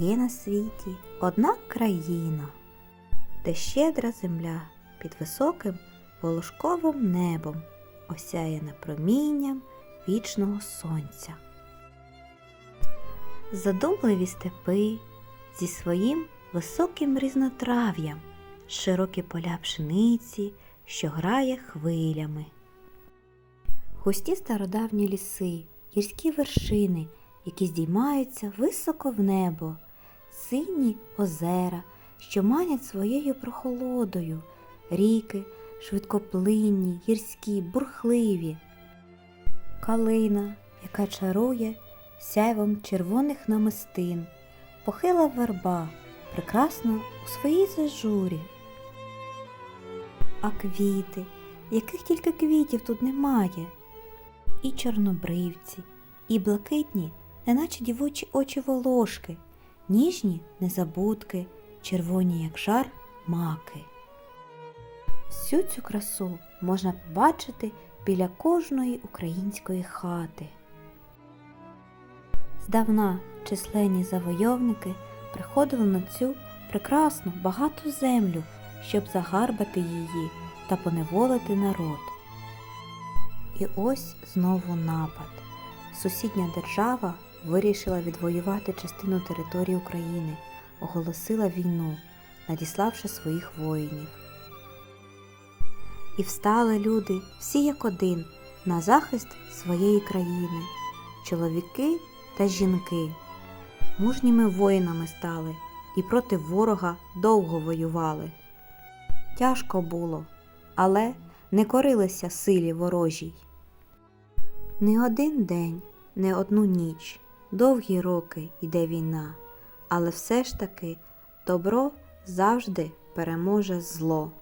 Є на світі одна країна, де щедра земля під високим волошковим небом осяяна промінням вічного сонця. Задумливі степи зі своїм високим різнотрав'ям, широкі поля пшениці, що грає хвилями. Густі стародавні ліси, гірські вершини, які здіймаються високо в небо, сині озера, що манять своєю прохолодою, ріки, швидкоплинні, гірські, бурхливі, калина, яка чарує сяйвом червоних намистин, похила верба, прекрасна у своїй зажурі. А квіти, яких тільки квітів тут немає, і чорнобривці, і блакитні, неначе дівочі очі волошки, ніжні незабудки, червоні, як жар, маки. Всю цю красу можна побачити біля кожної української хати. Здавна численні завойовники приходили на цю прекрасну багату землю, щоб загарбати її та поневолити народ. І ось знову напад. Сусідня держава вирішила відвоювати частину території України, оголосила війну, надіславши своїх воїнів. І встали люди всі як один на захист своєї країни, чоловіки та жінки. Мужніми воїнами стали і проти ворога довго воювали. Тяжко було, але не корилися силі ворожій. Не один день, не одну ніч, довгі роки йде війна, але все ж таки добро завжди переможе зло.